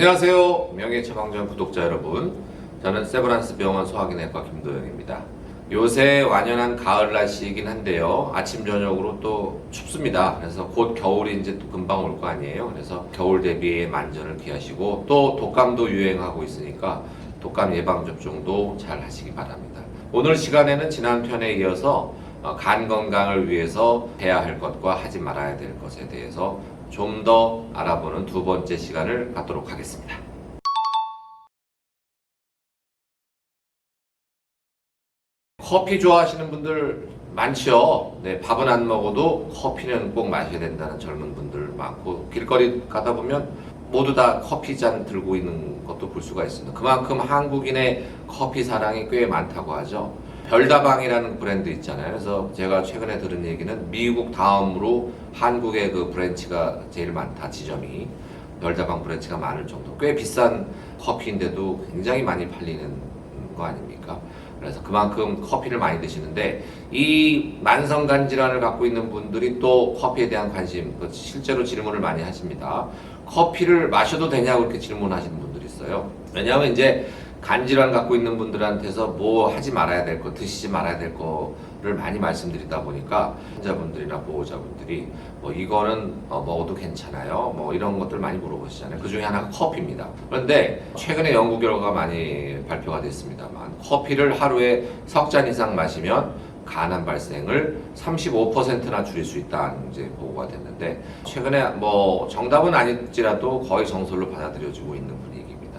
안녕하세요. 명예 처방전 구독자 여러분. 저는 세브란스 병원 소화기내과 김도영입니다. 요새 완연한 가을 날씨이긴 한데요. 아침 저녁으로 또 춥습니다. 그래서 곧 겨울이 이제 또 금방 올 거 아니에요. 그래서 겨울 대비에 만전을 기하시고 또 독감도 유행하고 있으니까 독감 예방 접종도 잘 하시기 바랍니다. 오늘 시간에는 지난 편에 이어서 어, 간 건강을 위해서 해야 할 것과 하지 말아야 될 것에 대해서 좀 더 알아보는 두 번째 시간을 갖도록 하겠습니다. 커피 좋아하시는 분들 많죠. 네, 밥은 안 먹어도 커피는 꼭 마셔야 된다는 젊은 분들 많고 길거리 가다 보면 모두 다 커피 잔 들고 있는 것도 볼 수가 있습니다. 그만큼 한국인의 커피 사랑이 꽤 많다고 하죠. 별다방이라는 브랜드 있잖아요. 그래서 제가 최근에 들은 얘기는 미국 다음으로 한국의 그 브랜치가 제일 많다 지점이 별다방 브랜치가 많을 정도. 꽤 비싼 커피인데도 굉장히 많이 팔리는 거 아닙니까? 그래서 그만큼 커피를 많이 드시는데 이 만성간 질환을 갖고 있는 분들이 또 커피에 대한 관심, 그 실제로 질문을 많이 하십니다. 커피를 마셔도 되냐고 이렇게 질문하시는 분들이 있어요. 왜냐하면 이제 간 질환 갖고 있는 분들한테서 뭐 하지 말아야 될 거, 드시지 말아야 될 거를 많이 말씀드리다 보니까 환자분들이나 보호자분들이 뭐 이거는 어, 먹어도 괜찮아요. 뭐 이런 것들 많이 물어보시잖아요. 그 중에 하나가 커피입니다. 그런데 최근에 연구 결과가 많이 발표가 됐습니다만 커피를 하루에 석 잔 이상 마시면 간암 발생을 35%나 줄일 수 있다는 이제 보고가 됐는데 최근에 뭐 정답은 아닐지라도 거의 정설로 받아들여지고 있는 분위기입니다.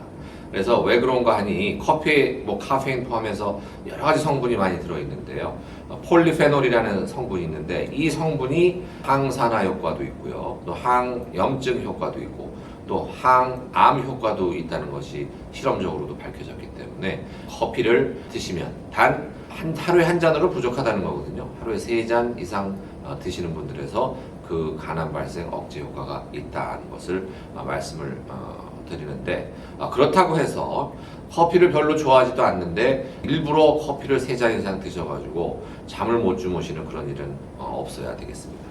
그래서 왜 그런가 하니 커피에 뭐 카페인 포함해서 여러 가지 성분이 많이 들어 있는데요. 어, 폴리페놀이라는 성분이 있는데 이 성분이 항산화 효과도 있고요. 또 항염증 효과도 있고 또 항암 효과도 있다는 것이 실험적으로도 밝혀졌기 때문에 커피를 드시면 단 한 하루에 한 잔으로 부족하다는 거거든요. 하루에 세 잔 이상 어, 드시는 분들에서 그 간암 발생 억제 효과가 있다는 것을 어, 말씀을 어, 드리는데 아, 그렇다고 해서 커피를 별로 좋아하지도 않는데 일부러 커피를 세 잔 이상 드셔가지고 잠을 못 주무시는 그런 일은 어, 없어야 되겠습니다.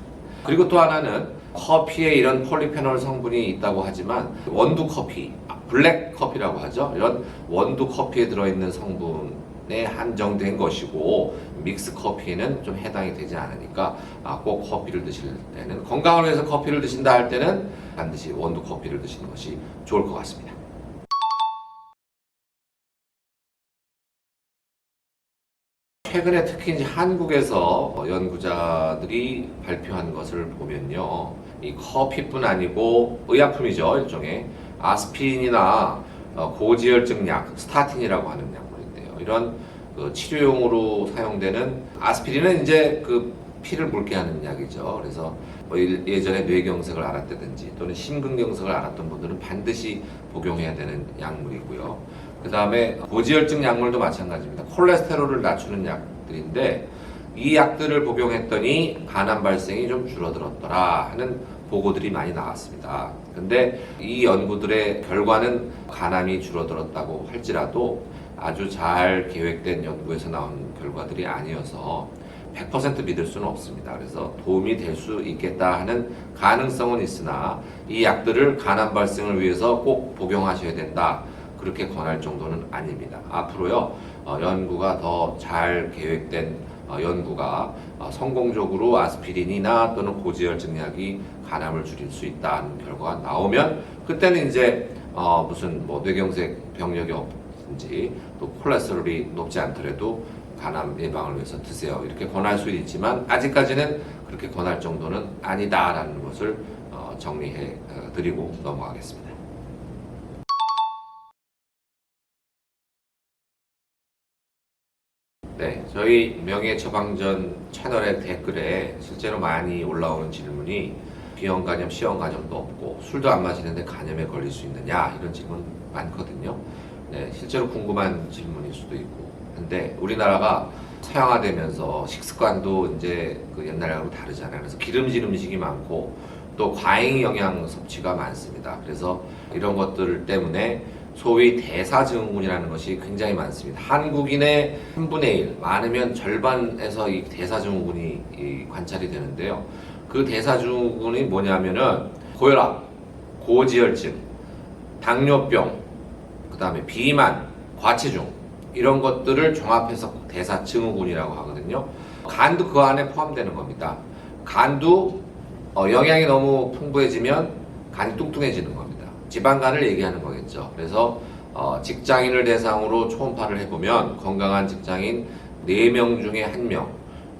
그리고 또 하나는 커피에 이런 폴리페놀 성분이 있다고 하지만 원두 커피, 아, 블랙 커피라고 하죠. 이런 원두 커피에 들어있는 성분 에 한정된 것이고 믹스 커피에는 좀 해당이 되지 않으니까 아, 꼭 커피를 드실 때는 건강을 위해서 커피를 드신다 할 때는 반드시 원두 커피를 드시는 것이 좋을 것 같습니다. 최근에 특히 이제 한국에서 어, 연구자들이 발표한 것을 보면요. 이 커피뿐 아니고 의약품이죠, 일종의. 아스피린이나 어, 고지혈증 약, 스타틴이라고 하는 약물인데요. 이런 그 치료용으로 사용되는 아스피린은 이제 그 피를 묽게 하는 약이죠. 그래서 뭐 일- 예전에 뇌경색을 앓았다든지 또는 심근경색을 앓았던 분들은 반드시 복용해야 되는 약물이고요. 그 다음에 고지혈증 약물도 마찬가지입니다. 콜레스테롤을 낮추는 약들인데 이 약들을 복용했더니 간암 발생이 좀 줄어들었더라 하는 보고들이 많이 나왔습니다. 근데 이 연구들의 결과는 간암이 줄어들었다고 할지라도 아주 잘 계획된 연구에서 나온 결과들이 아니어서 100% 믿을 수는 없습니다. 그래서 도움이 될 수 있겠다 하는 가능성은 있으나 이 약들을 간암 발생을 위해서 꼭 복용하셔야 된다. 그렇게 권할 정도는 아닙니다. 앞으로요, 어, 연구가 더 잘 계획된 어, 연구가 어, 성공적으로 아스피린이나 또는 고지혈증 약이 간암을 줄일 수 있다는 결과가 나오면 그때는 이제 어, 무슨 뭐 뇌경색 병력이 없 든지 또 콜레스테롤이 높지 않더라도 간암 예방을 위해서 드세요. 이렇게 권할 수 있지만 아직까지는 그렇게 권할 정도는 아니다라는 것을 어, 정리해 어, 드리고 넘어가겠습니다. 네, 저희 명예 처방전 채널의 댓글에 실제로 많이 올라오는 질문이 비형 간염, 시형 간염도 없고 술도 안 마시는데 간염에 걸릴 수 있느냐 이런 질문 많거든요. 네, 실제로 궁금한 질문일 수도 있고. 근데 우리나라가 서양화되면서 식습관도 이제 그 옛날하고 다르잖아요. 그래서 기름진 음식이 많고 또 과잉 영양 섭취가 많습니다. 그래서 이런 것들 때문에 소위 대사증후군이라는 것이 굉장히 많습니다. 한국인의 3분의 1, 많으면 절반에서 이 대사증후군이 이 관찰이 되는데요. 그 대사증후군이 뭐냐면은 고혈압, 고지혈증, 당뇨병, 그 다음에 비만, 과체중 이런 것들을 종합해서 대사 증후군이라고 하거든요. 간도 그 안에 포함되는 겁니다. 간도 어, 영양이 너무 풍부해지면 간이 뚱뚱해지는 겁니다. 지방간을 얘기하는 거겠죠. 그래서 어, 직장인을 대상으로 초음파를 해보면 건강한 직장인 4명 중에 1명,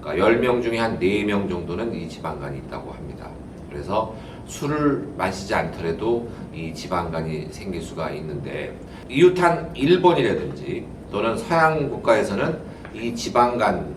그러니까 10명 중에 한 4명 정도는 이 지방간이 있다고 합니다. 그래서 술을 마시지 않더라도 이 지방간이 생길 수가 있는데 이웃한 일본이라든지 또는 서양 국가에서는 이 지방간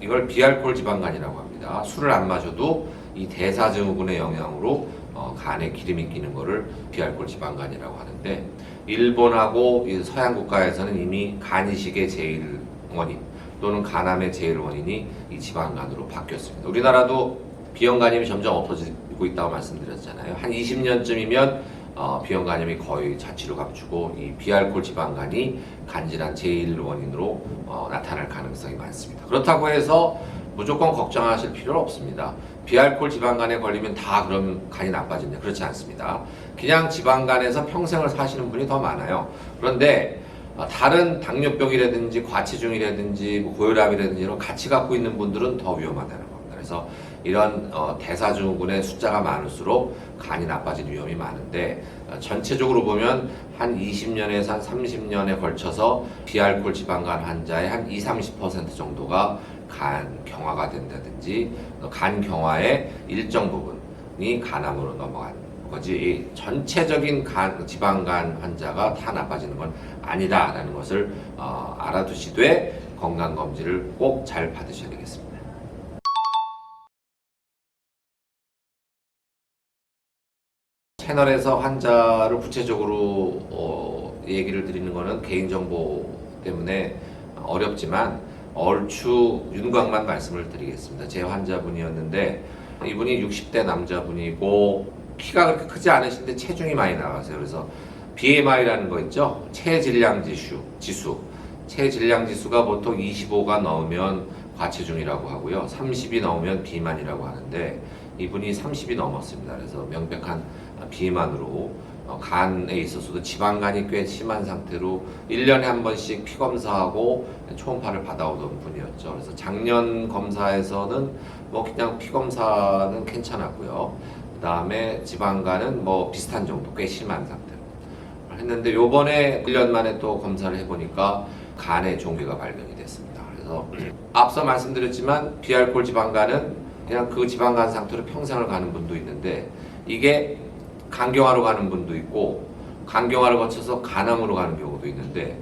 이걸 비알코올 지방간이라고 합니다. 술을 안 마셔도 이 대사증후군의 영향으로 어, 간에 기름이 끼는 거를 비알코올 지방간이라고 하는데 일본하고 이 서양 국가에서는 이미 간이식의 제일 원인 또는 간암의 제일 원인이 이 지방간으로 바뀌었습니다. 우리나라도 비형간염이 점점 없어지고 있다고 말씀드렸잖아요. 한 20년쯤이면 어, 비형간염이 거의 자취를 감추고 이 비알코올 지방간이 간질환 제일 원인으로 어, 나타날 가능성이 많습니다. 그렇다고 해서 무조건 걱정하실 필요는 없습니다. 비알코올 지방간에 걸리면 다 그럼 간이 나빠진다. 그렇지 않습니다. 그냥 지방간에서 평생을 사시는 분이 더 많아요. 그런데 어, 다른 당뇨병이라든지 과체중이라든지 뭐 고혈압이라든지 이런 같이 갖고 있는 분들은 더 위험하다는 겁니다. 그래서 이런 어, 대사증후군의 숫자가 많을수록 간이 나빠질 위험이 많은데 어, 전체적으로 보면 한 20년에서 한 30년에 걸쳐서 비알코올 지방간 환자의 한 2, 30% 정도가 간 경화가 된다든지 어, 간 경화의 일정 부분이 간암으로 넘어간 거지 전체적인 간, 지방간 환자가 다 나빠지는 건 아니다라는 것을 어, 알아두시되 건강 검진을 꼭 잘 받으셔야 되겠습니다. 채널에서 환자를 구체적으로 어, 얘기를 드리는 것은 개인정보 때문에 어렵지만 얼추 윤곽만 말씀을 드리겠습니다. 제 환자분이었는데 이분이 60대 남자분이고 키가 그렇게 크지 않으신데 체중이 많이 나가세요. 그래서 BMI라는 거 있죠? 체질량 지수, 지수. 체질량 지수가 보통 25가 넘으면 과체중이라고 하고요. 30이 넘으면 비만이라고 하는데 이분이 30이 넘었습니다. 그래서 명백한 비만으로 어, 간에 있어서도 지방간이 꽤 심한 상태로 1년에 한 번씩 피 검사하고 초음파를 받아오던 분이었죠. 그래서 작년 검사에서는 뭐 그냥 피 검사는 괜찮았고요. 그 다음에 지방간은 뭐 비슷한 정도, 꽤 심한 상태로 했는데 요번에 1년 만에 또 검사를 해보니까 간에 종괴가 발견이 됐습니다. 그래서 앞서 말씀드렸지만 비알코올 지방간은 그냥 그 지방간 상태로 평생을 가는 분도 있는데 이게 간경화로 가는 분도 있고 간경화를 거쳐서 간암으로 가는 경우도 있는데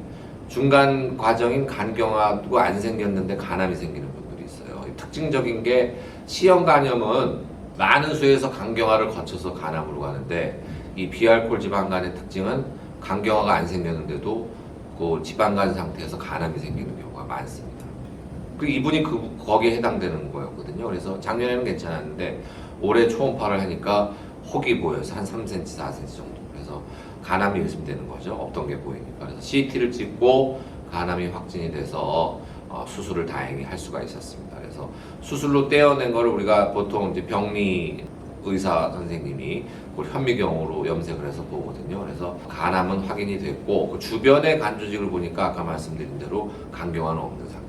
중간 과정인 간경화도 안 생겼는데 간암이 생기는 분들이 있어요. 특징적인 게 C형 간염은 많은 수에서 간경화를 거쳐서 간암으로 가는데 이 비알코올 지방간의 특징은 간경화가 안 생겼는데도 그 지방간 상태에서 간암이 생기는 경우가 많습니다. 그 이분이 그 거기에 해당되는 거였거든요. 그래서 작년에는 괜찮았는데 올해 초음파를 하니까 혹이 보여서 한 3cm, 4cm 정도. 그래서 간암이 의심되는 거죠. 없던 게 보이니까. 그래서 CT를 찍고 간암이 확진이 돼서 어, 수술을 다행히 할 수가 있었습니다. 그래서 수술로 떼어낸 거를 우리가 보통 이제 병리 의사 선생님이 그 현미경으로 염색을 해서 보거든요. 그래서 간암은 확인이 됐고 그 주변의 간 조직을 보니까 아까 말씀드린 대로 간경화는 없는 상태.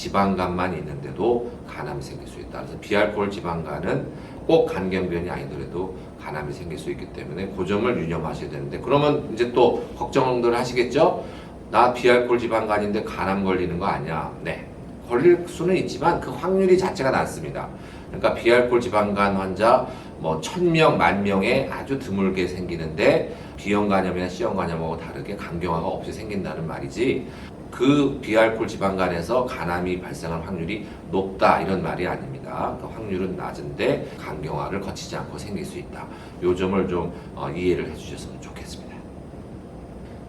지방간만 있는데도 간암이 생길 수 있다. 그래서 비알코올 지방간은 꼭 간경변이 아니더라도 간암이 생길 수 있기 때문에 그 점을 유념하셔야 되는데 그러면 이제 또 걱정들 하시겠죠? 나 비알코올 지방간인데 간암 걸리는 거 아니야? 네. 걸릴 수는 있지만 그 확률이 자체가 낮습니다. 그러니까 비알코올 지방간 환자 뭐 천명, 만 명에 아주 드물게 생기는데 B형 간염이나 C형 간염하고 다르게 간경화가 없이 생긴다는 말이지 그 비알코올 지방간에서 간암이 발생할 확률이 높다 이런 말이 아닙니다. 그 확률은 낮은데 간경화를 거치지 않고 생길 수 있다. 요 점을 좀 어, 이해를 해주셨으면 좋겠습니다.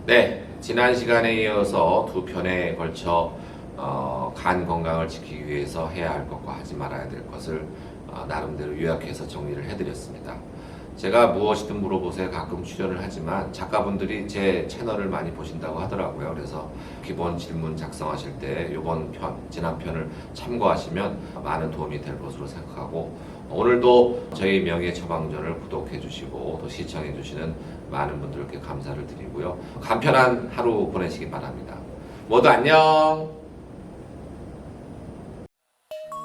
네, 지난 시간에 이어서 두 편에 걸쳐 어, 간 건강을 지키기 위해서 해야 할 것과 하지 말아야 될 것을 어, 나름대로 요약해서 정리를 해드렸습니다. 제가 무엇이든 물어보세요 가끔 출연을 하지만 작가분들이 제 채널을 많이 보신다고 하더라고요. 그래서 기본 질문 작성하실 때 이번 편, 지난 편을 참고하시면 많은 도움이 될 것으로 생각하고 오늘도 저희 명예 처방전을 구독해 주시고 또 시청해 주시는 많은 분들께 감사를 드리고요. 간편한 하루 보내시기 바랍니다. 모두 안녕!